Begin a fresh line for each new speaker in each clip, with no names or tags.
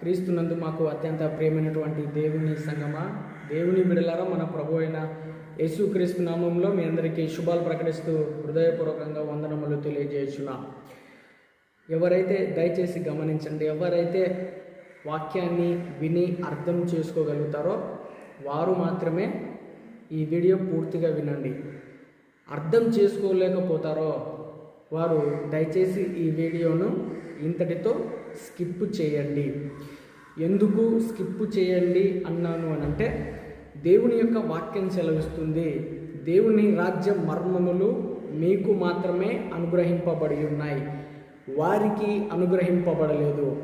క్రీస్తునందు మాకు అత్యంత ప్రియమైనటువంటి దేవుని సంగమా. దేవుని బిడలారా మన ప్రభు అయిన యేసుక్రీస్తు నామంలో మీ అందరికీ శుభాలు ప్రకటిస్తూ హృదయపూర్వకంగా వందనములు తెలియజేస్తున్నా ఎవరైతే దయచేసి గమనించండి ఎవరైతే వాక్యాన్ని విని అర్థం చేసుకోగలుగుతారో వారు మాత్రమే ఈ వీడియో పూర్తిగా వినండి. అర్థం చేసుకోలేకపోతారో వారు దయచేసి ఈ వీడియోను ఇంతటితో స్కిప్ చేయండి. ఎందుకు స్కిప్ చేయండి అన్నాను అని అంటే దేవుని యొక్క వాక్యం సెలవిస్తుంది. దేవుని రాజ్య మర్మములు మీకు మాత్రమే అనుగ్రహింపబడి ఉన్నాయి. వారికి అనుగ్రహింపబడలేదు.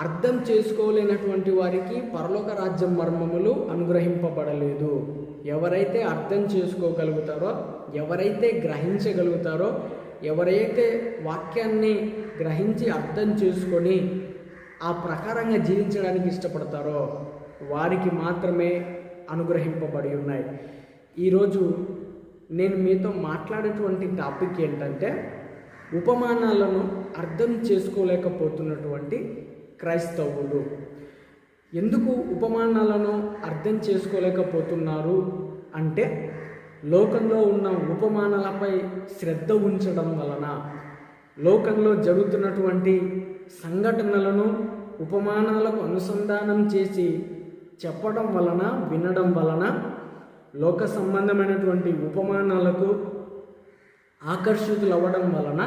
అర్థం చేసుకోలేనటువంటి వారికి పరలోక రాజ్యం మర్మములు అనుగ్రహింపబడలేదు. ఎవరైతే అర్థం చేసుకోగలుగుతారో ఎవరైతే గ్రహించగలుగుతారో ఎవరైతే వాక్యాన్ని గ్రహించి అర్థం చేసుకొని ఆ ప్రకారంగా జీవించడానికి ఇష్టపడతారో వారికి మాత్రమే అనుగ్రహింపబడి ఉన్నాయి. ఈరోజు నేను మీతో మాట్లాడేటువంటి టాపిక్ ఏంటంటే ఉపమానాలను అర్థం చేసుకోలేకపోతున్నటువంటి క్రైస్తవులు. ఎందుకు ఉపమానాలను అర్థం చేసుకోలేకపోతున్నారు అంటే లోకంలో ఉన్న ఉపమానాలపై శ్రద్ధ ఉంచడం వలన లోకంలో జరుగుతున్నటువంటి సంఘటనలను ఉపమానాలకు అనుసంధానం చేసి చెప్పడం వలన వినడం వలన లోక సంబంధమైనటువంటి ఉపమానాలకు ఆకర్షితులు అవ్వడం వలన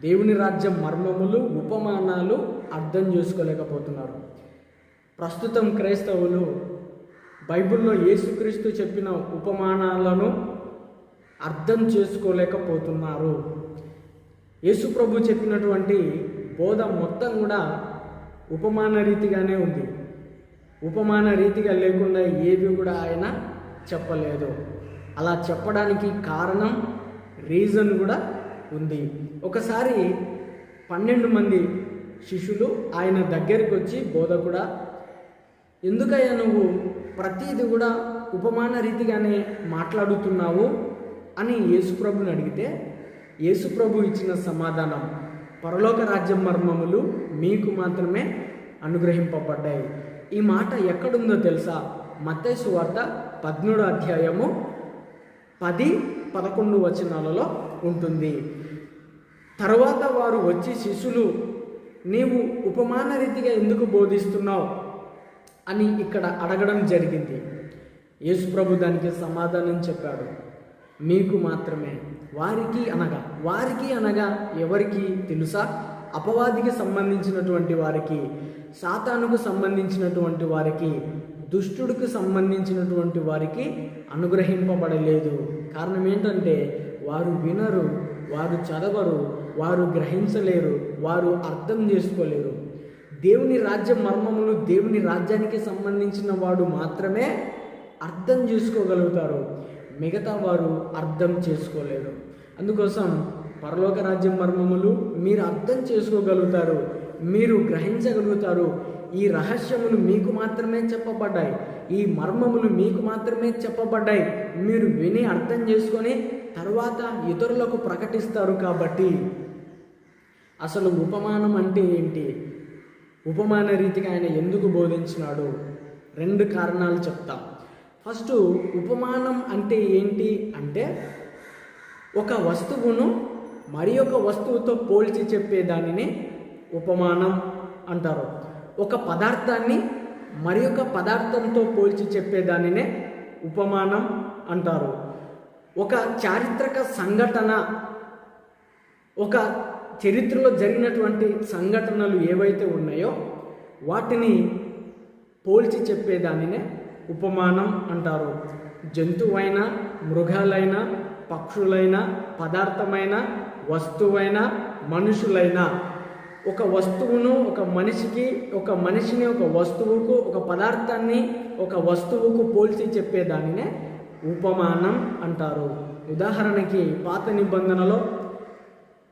దేవుని రాజ్యం మర్మములు ఉపమానాలు అర్థం చేసుకోలేకపోతున్నారు. ప్రస్తుతం క్రైస్తవులు బైబిల్లో యేసుక్రీస్తు చెప్పిన ఉపమానాలను అర్థం చేసుకోలేకపోతున్నారు. యేసు ప్రభు చెప్పినటువంటి బోధ మొత్తం కూడా ఉపమాన రీతిగానే ఉంది. ఉపమాన రీతిగా లేకుండా ఏవి కూడా ఆయన చెప్పలేదు. అలా చెప్పడానికి కారణం రీజన్ కూడా ఉంది. ఒకసారి పన్నెండు మంది శిష్యులు ఆయన దగ్గరికి వచ్చి బోధ కూడా ఎందుకయ్యా నువ్వు ప్రతిది కూడా ఉపమాన రీతిగానే మాట్లాడుతున్నావు అని యేసుప్రభుని అడిగితే యేసుప్రభు ఇచ్చిన సమాధానం పరలోక రాజ్యం మర్మములు మీకు మాత్రమే అనుగ్రహింపబడ్డాయి. ఈ మాట ఎక్కడుందో తెలుసా? మత్తైసు వార్త పద్మూడు అధ్యాయము పది పదకొండు వచనాలలో ఉంటుంది. తర్వాత వారు వచ్చి శిష్యులు నీవు ఉపమాన రీతిగా ఎందుకు బోధిస్తున్నావు? అని ఇక్కడ అడగడం జరిగింది. యేసుప్రభు దానికి సమాధానం చెప్పాడు. మీకు మాత్రమే. వారికి అనగా వారికి అనగా ఎవరికి తెలుసా? అపవాదికి సంబంధించినటువంటి వారికి సాతానుకు సంబంధించినటువంటి వారికి దుష్టుడికి సంబంధించినటువంటి వారికి అనుగ్రహింపబడలేదు. కారణం ఏంటంటే వారు వినరు వారు చదవరు వారు గ్రహించలేరు వారు అర్థం చేసుకోలేరు. దేవుని రాజ్య మర్మములు దేవుని రాజ్యానికి సంబంధించిన వాడు మాత్రమే అర్థం చేసుకోగలుగుతారు. మిగతా వారు అర్థం చేసుకోలేరు. అందుకోసం పరలోక రాజ్యం మర్మములు మీరు అర్థం చేసుకోగలుగుతారు. మీరు గ్రహించగలుగుతారు. ఈ రహస్యములు మీకు మాత్రమే చెప్పబడ్డాయి. ఈ మర్మములు మీకు మాత్రమే చెప్పబడ్డాయి. మీరు విని అర్థం చేసుకొని తర్వాత ఇతరులకు ప్రకటిస్తారు కాబట్టి అసలు ఉపమానం అంటే ఏంటి? ఉపమాన రీతిగా ఆయన ఎందుకు బోధించినాడు రెండు కారణాలు చెప్తా. ఫస్ట్ ఉపమానం అంటే ఏంటి అంటే ఒక వస్తువును మరి ఒక వస్తువుతో పోల్చి చెప్పే దానిని ఉపమానం అంటారు. ఒక పదార్థాన్ని మరి ఒక పదార్థంతో పోల్చి చెప్పే దానినే ఉపమానం అంటారు. ఒక చారిత్రక సంఘటన ఒక చరిత్రలో జరిగినటువంటి సంఘటనలు ఏవైతే ఉన్నాయో వాటిని పోల్చి చెప్పేదానినే ఉపమానం అంటారు. జంతువైన మృగాలైన పక్షులైన పదార్థమైన వస్తువైన మనుషులైన. ఒక వస్తువును ఒక మనిషికి ఒక మనిషిని ఒక వస్తువుకు ఒక పదార్థాన్ని ఒక వస్తువుకు పోల్చి చెప్పేదానినే ఉపమానం అంటారు. ఉదాహరణకి పాత నిబంధనలో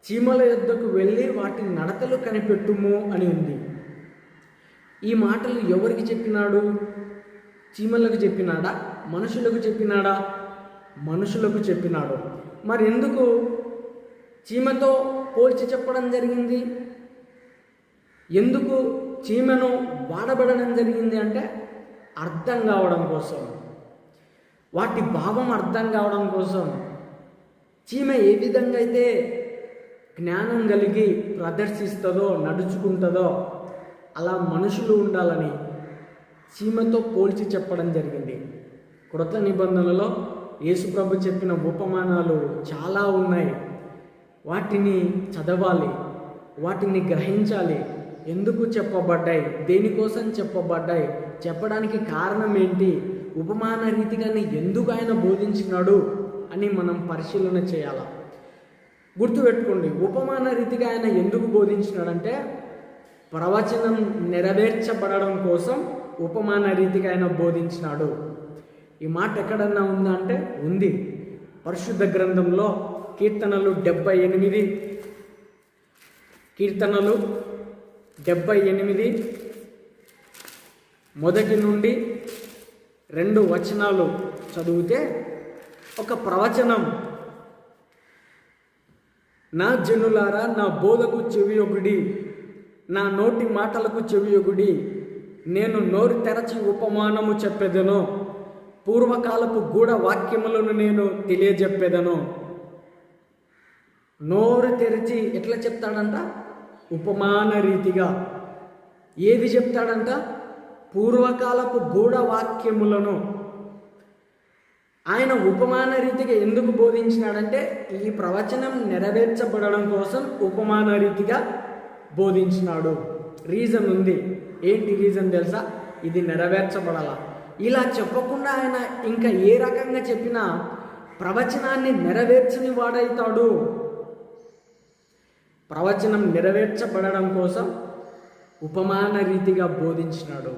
చీమల యొద్దకు వెళ్ళి వాటి నడతలు కనిపెట్టుము అని ఉంది. ఈ మాటలు ఎవరికి చెప్పినాడు? చీమలకు చెప్పినాడా? మనుషులకు చెప్పినాడా? మనుషులకు చెప్పినాడు. మరి ఎందుకు చీమతో పోల్చి చెప్పడం జరిగింది. ఎందుకు చీమను వాడబడడం జరిగింది అంటే అర్థం కావడం కోసం. వాటి భావం అర్థం కావడం కోసం. చీమ ఏ విధంగా అయితే జ్ఞానం కలిగి ప్రదర్శిస్తుందో నడుచుకుంటుందో అలా మనుషులు ఉండాలని చీమతో పోల్చి చెప్పడం జరిగింది. కృత నిబంధనలో యేసుప్రభు చెప్పిన ఉపమానాలు చాలా ఉన్నాయి. వాటిని చదవాలి వాటిని గ్రహించాలి. ఎందుకు చెప్పబడ్డాయి? దేనికోసం చెప్పబడ్డాయి? చెప్పడానికి కారణం ఏంటి? ఉపమాన రీతిగానే ఎందుకు ఆయన బోధించినాడు అని మనం పరిశీలన చేయాలి? గుర్తుపెట్టుకోండి ఉపమాన రీతిగా ఆయన ఎందుకు బోధించినాడంటే ప్రవచనం నెరవేర్చబడడం కోసం ఉపమాన రీతిగా ఆయన బోధించినాడు. ఈ మాట ఎక్కడన్నా ఉందా అంటే ఉంది. పరిశుద్ధ గ్రంథంలో కీర్తనలు డెబ్బై ఎనిమిది కీర్తనలు డెబ్బై ఎనిమిది మొదటి నుండి రెండు వచనాలు చదివితే ఒక ప్రవచనం నా జనులారా నా బోధకు చెవియొగుడి నా నోటి మాటలకు చెవియొగుడి నేను నోరు తెరచి ఉపమానము చెప్పేదను. పూర్వకాలపు గూఢ వాక్యములను నేను తెలియజెప్పేదను. నోరు తెరిచి ఎట్లా చెప్తాడంట? ఉపమాన రీతిగా. ఏది చెప్తాడంట? పూర్వకాలపు గూఢ వాక్యములను ఆయన ఉపమాన రీతిగా ఎందుకు బోధించినాడంటే ఈ ప్రవచనం నెరవేర్చబడడం కోసం ఉపమాన రీతిగా బోధించినాడు. రీజన్ ఉంది. ఏంటి రీజన్ తెలుసా? ఇది నెరవేర్చబడాల? ఇలా చెప్పకుండా ఆయన ఇంకా ఏ రకంగా చెప్పినా ప్రవచనాన్ని నెరవేర్చని వాడైతాడు. ప్రవచనం నెరవేర్చబడడం కోసం ఉపమాన రీతిగా బోధించినాడు.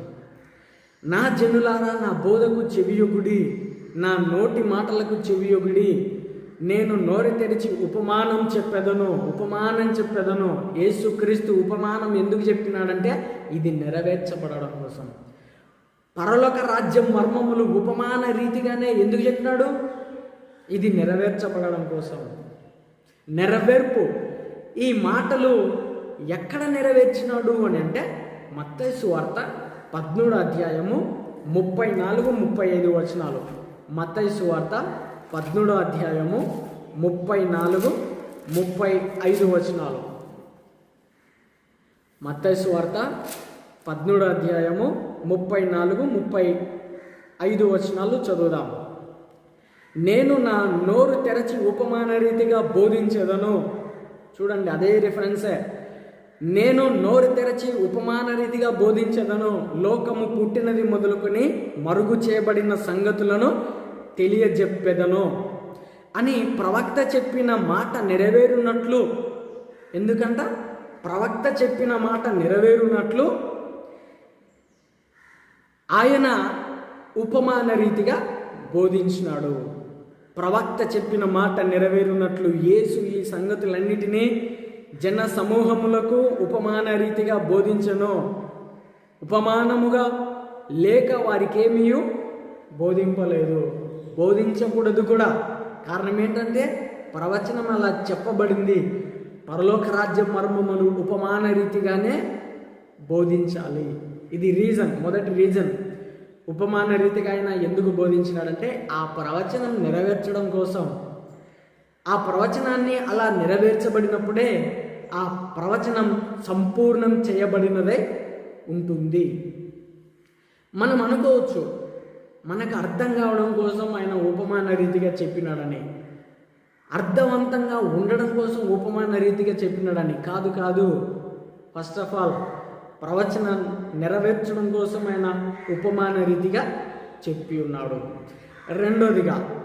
నా జనులారా నా బోధకు చెవియొగుడి నా నోటి మాటలకు చెవియొగిడి. నేను నోరు తెరిచి ఉపమానం చెప్పెదను ఉపమానం చెప్పెదను. యేసుక్రీస్తు ఉపమానం ఎందుకు చెప్పినాడంటే ఇది నెరవేర్చబడడం కోసం. పరలోక రాజ్యం మర్మములు ఉపమాన రీతిగానే ఎందుకు చెప్పినాడు? ఇది నెరవేర్చబడడం కోసం. నెరవేర్పు. ఈ మాటలు ఎక్కడ నెరవేర్చినాడు అని అంటే మత్తైసు వార్త పద్మూడు అధ్యాయము ముప్పై నాలుగు ముప్పై ఐదు వచనాలు. మత్తైసు వార్త పద్మూడో అధ్యాయము ముప్పై నాలుగు ముప్పై ఐదు వచనాలు. మత్తైసు వార్త పద్మూడో అధ్యాయము ముప్పై నాలుగు ముప్పై ఐదు వచనాలు చదువుదాం. నేను నా నోరు తెరచి ఉపమాన రీతిగా బోధించేదను. చూడండి అదే రిఫరెన్సే నేను నోరు తెరచి ఉపమాన రీతిగా బోధించదను. లోకము పుట్టినది మొదలుకొని మరుగు చేయబడిన సంగతులను తెలియజెప్పెదను అని ప్రవక్త చెప్పిన మాట నెరవేరునట్లు. ఎందుకంట? ప్రవక్త చెప్పిన మాట నెరవేరునట్లు. ఆయన ఉపమాన రీతిగా బోధించినాడు. ప్రవక్త చెప్పిన మాట నెరవేరునట్లు యేసు ఈ సంగతులన్నిటినీ జన సమూహములకు ఉపమాన రీతిగా బోధించను. ఉపమానముగా లేక వారికేమీ బోధింపలేదు. బోధించకూడదు కూడా. కారణం ఏంటంటే ప్రవచనం అలా చెప్పబడింది. పరలోక రాజ్య మర్మమును ఉపమాన రీతిగానే బోధించాలి. ఇది రీజన్ మొదటి రీజన్ ఉపమాన రీతిగా ఆయన ఎందుకు బోధించినాడంటే ఆ ప్రవచనం నెరవేర్చడం కోసం. ఆ ప్రవచనాన్ని అలా నెరవేర్చబడినప్పుడే ఆ ప్రవచనం సంపూర్ణం చేయబడినదే ఉంటుంది. మనం అనుకోవచ్చు మనకు అర్థం కావడం కోసం ఆయన ఉపమాన రీతిగా చెప్పినాడని. అర్థవంతంగా ఉండడం కోసం ఉపమాన రీతిగా చెప్పినాడని. కాదు కాదు. ఫస్ట్ ఆఫ్ ఆల్ ప్రవచనం నెరవేర్చడం కోసం ఆయన ఉపమాన రీతిగా చెప్పి ఉన్నాడు. రెండోదిగా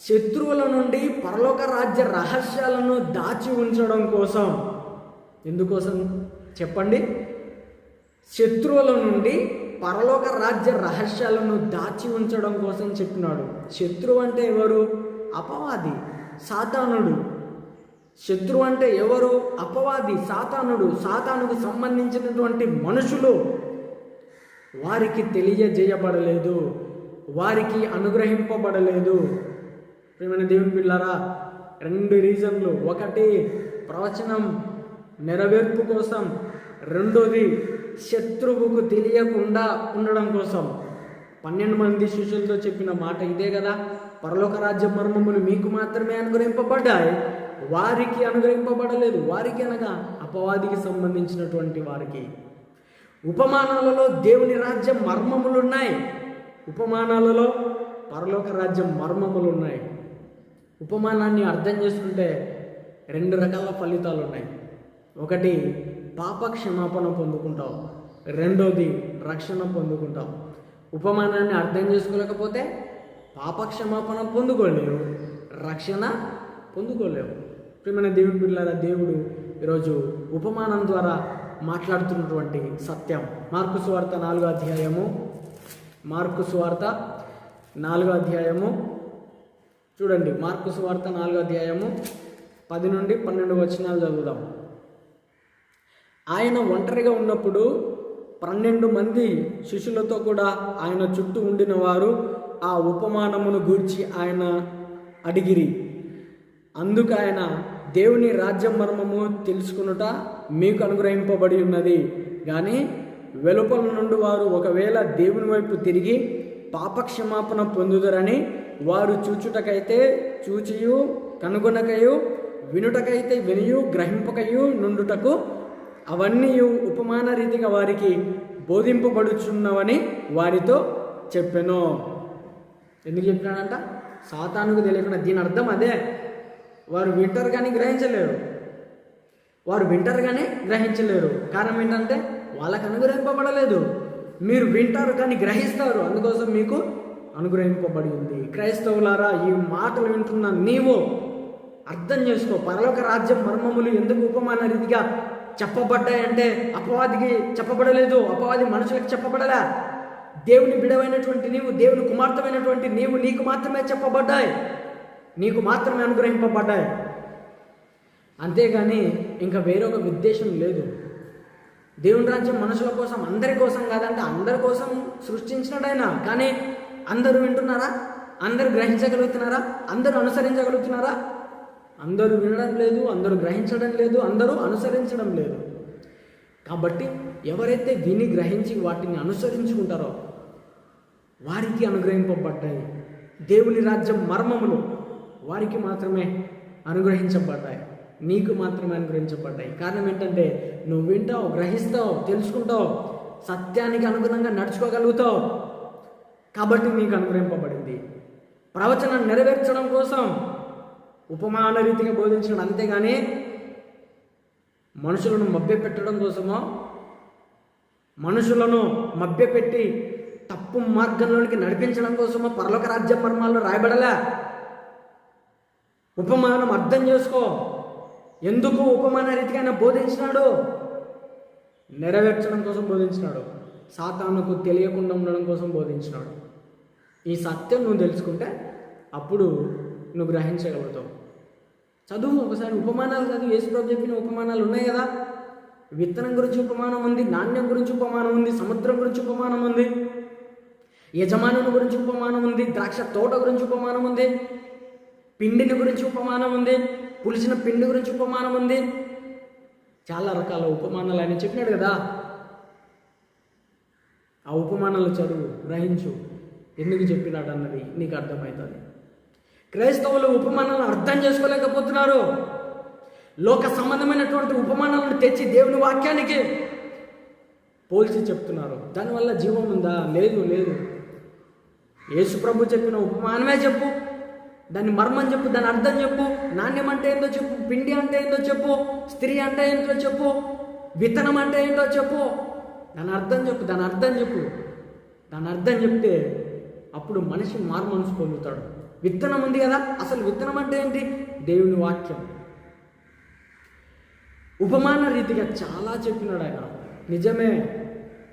శత్రువుల నుండి పరలోక రాజ్య రహస్యాలను దాచి ఉంచడం కోసం. ఎందుకోసం? చెప్పండి. శత్రువుల నుండి పరలోక రాజ్య రహస్యాలను దాచి ఉంచడం కోసం చెప్పినాడు. శత్రువు అంటే ఎవరు? అపవాది. సాతానుడు. శత్రువు అంటే ఎవరు? అపవాది. సాతానుడు. సాతానుకు సంబంధించినటువంటి మనుషులు. వారికి తెలియజేయబడలేదు. వారికి అనుగ్రహింపబడలేదు. ప్రేమైన దేవుని పిల్లరా రెండు రీజన్లు. ఒకటి ప్రవచనం నెరవేర్పు కోసం. రెండోది శత్రువుకు తెలియకుండా ఉండడం కోసం. పన్నెండు మంది శిష్యులతో చెప్పిన మాట ఇదే కదా. పరలోక రాజ్య మర్మములు మీకు మాత్రమే అనుగ్రహింపబడ్డాయి. వారికి అనుగ్రహింపబడలేదు. వారికి అనగా అపవాదికి సంబంధించినటువంటి వారికి. ఉపమానాలలో దేవుని రాజ్యం మర్మములు ఉన్నాయి ఉపమానాలలో పరలోక రాజ్యం మర్మములు ఉన్నాయి ఉపమానాన్ని అర్థం చేసుకుంటే రెండు రకాల ఫలితాలు ఉన్నాయి ఒకటి పాప క్షమాపణ పొందుకుంటావు. రెండోది రక్షణ పొందుకుంటావు. ఉపమానాన్ని అర్థం చేసుకోలేకపోతే పాప క్షమాపణ పొందుకోలేవు. రక్షణ పొందుకోలేవు. ప్రియమైన దేవుడి పిల్లల దేవుడు ఈరోజు ఉపమానం ద్వారా మాట్లాడుతున్నటువంటి సత్యం. మార్కు సువార్త నాలుగో అధ్యాయము. మార్కు సువార్త నాలుగో అధ్యాయము. చూడండి మార్కు సువార్త నాలుగో అధ్యాయము పది నుండి పన్నెండు వచనాలు చదువుదాం. ఆయన ఒంటరిగా ఉన్నప్పుడు పన్నెండు మంది శిష్యులతో కూడా ఆయన చుట్టూ ఉండిన వారు ఆ ఉపమానమును గూర్చి ఆయన అడిగిరి. అందుకు ఆయన దేవుని రాజ్య మర్మము తెలుసుకునుట మీకు అనుగ్రహింపబడి ఉన్నది. కానీ వెలుపల నుండి వారు ఒకవేళ దేవుని వైపు తిరిగి పాపక్షమాపణ పొందుదరని వారు చూచుటకైతే చూచియు కనుగొనకయు వినుటకైతే వినియు గ్రహింపకయు నుండుటకు అవన్నీ ఉపమాన రీతిగా వారికి బోధింపబడుచున్నవని వారితో చెప్పెను. ఎందుకు చెప్పినాడంట? సాతానుకు తెలియకుండా దీని అర్థం అదే. వారు వింటారు కానీ గ్రహించలేరు. వారు వింటారు కానీ గ్రహించలేరు. కారణం ఏంటంటే వాళ్ళకు అనుగ్రహింపబడలేదు. మీరు వింటారు కానీ గ్రహిస్తారు. అందుకోసం మీకు అనుగ్రహింపబడి ఉంది క్రైస్తవులారా ఈ మాటలు వింటున్న నీవు అర్థం చేసుకో. పరలోక రాజ్యం మర్మములు ఎందుకు ఉపమాన రీతిగా చెప్పబడ్డాయంటే అపవాదికి చెప్పబడలేదు అపవాది మనుషులకు చెప్పబడలే. దేవుని బిడవైనటువంటి నీవు దేవుని కుమార్తెమైనటువంటి నీవు నీకు మాత్రమే చెప్పబడ్డాయి. నీకు మాత్రమే అనుగ్రహింపబడ్డాయి. అంతేగాని ఇంకా వేరొక ఉద్దేశం లేదు. దేవుని రాజ్యం మనుషుల కోసం అందరి కోసం కాదంటే అందరి కోసం సృష్టించినడైనా కానీ అందరూ వింటున్నారా? అందరూ గ్రహించగలుగుతున్నారా? అందరూ అనుసరించగలుగుతున్నారా? అందరూ వినడం లేదు అందరూ గ్రహించడం లేదు అందరూ అనుసరించడం లేదు. కాబట్టి ఎవరైతే విని గ్రహించి వాటిని అనుసరించుకుంటారో వారికి అనుగ్రహింపబడ్డాయి. దేవుని రాజ్యం మర్మములు వారికి మాత్రమే అనుగ్రహించబడ్డాయి. నీకు మాత్రమే అనుగ్రహించబడ్డాయి. కారణం ఏంటంటే నువ్వు వింటావు గ్రహిస్తావు తెలుసుకుంటావు సత్యానికి అనుగుణంగా నడుచుకోగలుగుతావు. కాబట్టి నీకు అనుగ్రహింపబడింది. ప్రవచనం నెరవేర్చడం కోసం ఉపమాన రీతిగా బోధించడం. అంతేగాని మనుషులను మభ్యపెట్టడం కోసమో మనుషులను మభ్యపెట్టి తప్పు మార్గంలోనికి నడిపించడం కోసమో పరలోక రాజ్య మర్మాల్లో రాయబడలే. ఉపమానం అర్థం చేసుకో. ఎందుకు ఉపమాన రీతిగా బోధించినాడు? నెరవేర్చడం కోసం బోధించినాడు. సాతానుకు తెలియకుండా ఉండడం కోసం బోధించినాడు. ఈ సత్యం నువ్వు తెలుసుకుంటే అప్పుడు నువ్వు గ్రహించగలుగుతావు. చదువు ఒకసారి ఉపమానాలు చదువు యేసుప్రభు చెప్పిన ఉపమానాలు ఉన్నాయి కదా? విత్తనం గురించి ఉపమానం ఉంది నాణ్యం గురించి ఉపమానం ఉంది సముద్రం గురించి ఉపమానం ఉంది యజమానుని గురించి ఉపమానం ఉంది ద్రాక్ష తోట గురించి ఉపమానం ఉంది పిండిని గురించి ఉపమానం ఉంది పులిసిన పిండి గురించి ఉపమానం ఉంది. చాలా రకాల ఉపమానాలు ఆయన చెప్పినాడు కదా? ఆ ఉపమానాలు చదువు గ్రహించు. ఎందుకు చెప్పినాడు అన్నది నీకు అర్థమవుతుంది. క్రైస్తవులు ఉపమానాలను అర్థం చేసుకోలేకపోతున్నారు. లోక సంబంధమైనటువంటి ఉపమానాలను తెచ్చి దేవుని వాక్యానికి పోల్చి చెప్తున్నారు. దానివల్ల జీవం ఉందా? లేదు లేదు. యేసు ప్రభు చెప్పిన ఉపమానమే చెప్పు. దాని మర్మం చెప్పు దాని అర్థం చెప్పు. నాణ్యం అంటే ఏందో చెప్పు పిండి అంటే ఏందో చెప్పు స్త్రీ అంటే ఏంటో చెప్పు విత్తనం అంటే ఏంటో చెప్పు. దాని అర్థం చెప్పు దాని అర్థం చెప్పు. దాని అర్థం చెప్తే అప్పుడు మనిషి మారు మనసు పొందుతాడు. విత్తనం ఉంది కదా అసలు విత్తనం అంటే ఏంటి? దేవుని వాక్యం. ఉపమాన రీతిగా చాలా చెప్పినాడు ఆయన. నిజమే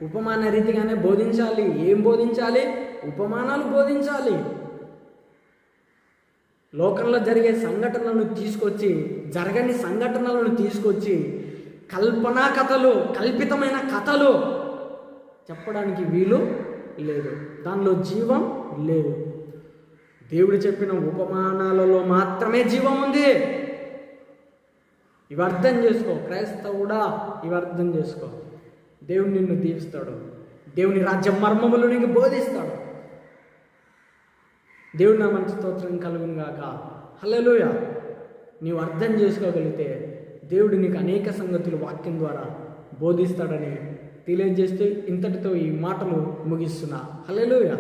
ఉపమాన రీతిగానే బోధించాలి. ఏం బోధించాలి? ఉపమానాలు బోధించాలి. లోకంలో జరిగే సంఘటనలను తీసుకొచ్చి జరగని సంఘటనలను తీసుకొచ్చి కల్పనా కథలు కల్పితమైన కథలు చెప్పడానికి వీలు లేదు. దానిలో జీవం లేదు. దేవుడు చెప్పిన ఉపమానాలలో మాత్రమే జీవం ఉంది. ఇవి అర్థం చేసుకో క్రైస్తవుడా ఇవి అర్థం చేసుకో. దేవుడు నిన్ను దీవిస్తాడు. దేవుని రాజ్య మర్మములు నీకు బోధిస్తాడు. దేవుడు నా మంచి స్తోత్రం కలుగును గాక హలోయ నీవు అర్థం చేసుకోగలిగితే దేవుడు నీకు అనేక సంగతులు వాక్యం ద్వారా బోధిస్తాడని తెలియజేస్తే ఇంతటితో ఈ మాటలు ముగిస్తున్నా. హలోయ